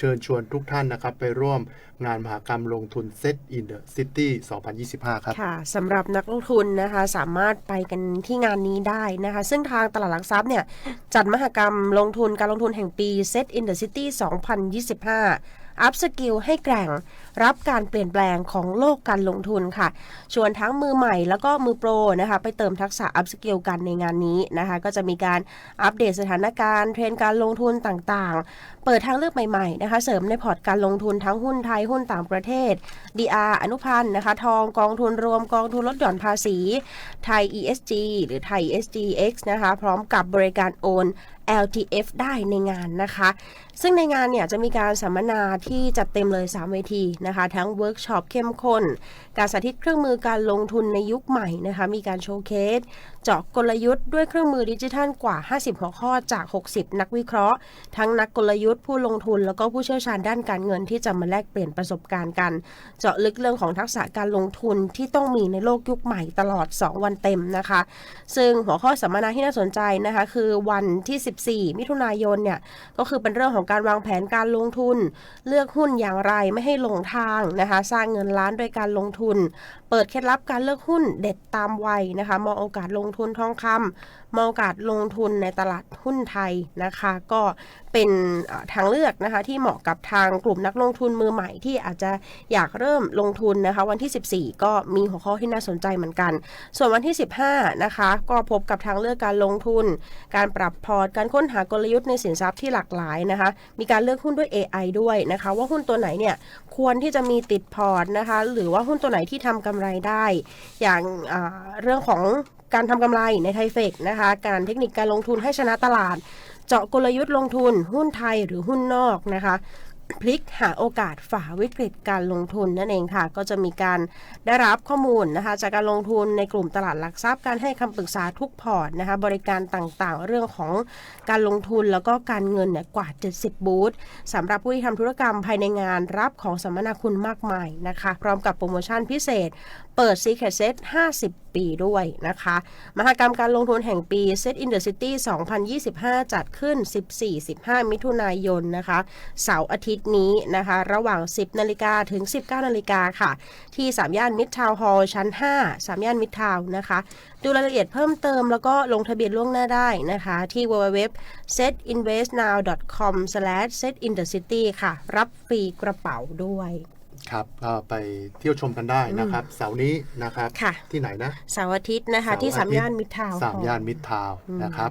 เชิญชวนทุกท่านนะครับ ไปร่วมงานมหากรรมลงทุน Set in the City 2025 ครับ ค่ะสำหรับนักลงทุนนะคะสามารถไปกันที่งานนี้ได้นะคะ ซึ่งทางตลาดหลักทรัพย์เนี่ย จัดมหกรรมลงทุนการลงทุนแห่งปี Set in the City 2025อัพสกิลให้แกร่งรับการเปลี่ยนแปลงของโลกการลงทุนค่ะ ชวนทั้งมือใหม่แล้วก็มือโปรนะคะไปเติมทักษะอัพสกิลกันในงานนี้นะคะ ก็จะมีการอัปเดตสถานการณ์เทรนด์การลงทุนต่างๆ เปิดทางเลือกใหม่ๆนะคะเสริมในพอร์ตการลงทุนทั้งหุ้นไทยหุ้นต่างประเทศ DR อนุพันธ์นะคะทองกองทุนรวมกองทุนลดหย่อนภาษีไทย ESG หรือไทย ESGX นะคะพร้อมกับบริการโอน LTF ได้ในงานนะคะ ซึ่งในงานเนี่ยจะมีการสัมมนาที่จัดเต็มเลย 3 เวทีนะคะ ทั้งเวิร์กช็อปเข้มข้น การสาธิตเครื่องมือการลงทุนในยุคใหม่นะคะ มีการโชว์เคส เจาะกลยุทธ์ด้วยเครื่องมือดิจิทัลกว่า 50 หัวข้อจาก 60 นักวิเคราะห์ ทั้งนักกลยุทธ์ผู้ลงทุน แล้วก็ผู้เชี่ยวชาญด้านการเงินที่จะมาแลกเปลี่ยนประสบการณ์กัน เจาะลึกเรื่องของทักษะการลงทุนที่ต้องมีในโลกยุคใหม่ตลอด 2 วันเต็มนะคะ ซึ่งหัวข้อสัมมนาที่น่าสนใจนะคะ คือวันที่ 14 มิถุนายนเนี่ยก็คือเป็นเรื่องของการวางแผนการลงทุน เลือกหุ้นอย่างไรไม่ให้หลงทางนะคะ สร้างเงินล้านโดยการลงทุน เปิดเคล็ดลับการเลือกหุ้นเด็ดตามวัยนะคะ มองโอกาสลงทุนทองคำมองโอกาสลงทุนในตลาดหุ้นไทยนะคะ ก็เป็นทางเลือกนะคะที่เหมาะกับทางกลุ่มนักลงทุนมือใหม่ที่อาจจะอยากเริ่มลงทุนนะคะวันที่ 14 ก็มีหัวข้อที่น่าสนใจเหมือนกัน ส่วนวันที่ 15 นะคะ ก็พบกับทางเลือกการลงทุน การปรับพอร์ตการค้นหากลยุทธ์ในสินทรัพย์ที่หลากหลายนะคะ มีการเลือกหุ้นด้วย AI ด้วยนะคะ ว่าหุ้นตัวไหนเนี่ยควรที่จะมีติดพอร์ตนะคะ หรือว่าหุ้นตัวไหนที่ทำกำไรได้ อย่างเรื่องของการทำกำไรในไทเฟกนะคะ การเทคนิคการลงทุนให้ชนะตลาด เจาะกลยุทธ์ลงทุน หุ้นไทยหรือหุ้นนอกนะคะ พลิกหาโอกาสฝ่าวิกฤตการลงทุนนั่นเองค่ะ ก็จะมีการได้รับข้อมูลนะคะ จากการลงทุนในกลุ่มตลาดหลักทรัพย์การให้คำปรึกษาทุกพอร์ตนะคะ บริการต่างๆ เรื่องของการลงทุนแล้วก็การเงินเนี่ยกว่า 70 บูธสำหรับผู้ที่ทำธุรกรรมภายในงานรับของสัมมนาคุณมากมายนะคะ พร้อมกับโปรโมชั่นพิเศษ เปิด Secret Set 50ปีด้วยนะคะ มหกรรมการลงทุนแห่งปี Set in the City 2025 จัดขึ้น 14-15 มิถุนายนนะคะ เสาร์อาทิตย์นี้นะคะ ระหว่าง 10 นาฬิกาถึง 19 นาฬิกาค่ะ ที่3ย่านมิตรทาวน์ฮอลล์ชั้น5 3ย่านมิตรทาวน์นะคะ ดูรายละเอียดเพิ่มเติมแล้วก็ลงทะเบียนล่วงหน้าได้นะคะ ที่ www setinvestnow com setinthecity ค่ะ รับฟรีกระเป๋าด้วย ครับก็ไปเที่ยวชมกันได้นะครับ เสาร์นี้นะครับ ค่ะ ที่ไหนนะ เสาร์อาทิตย์นะคะ ที่เสาร์3อาทิตย์ย่านมิตรทาวน์สามย่านมิตรทาวน์นะครับ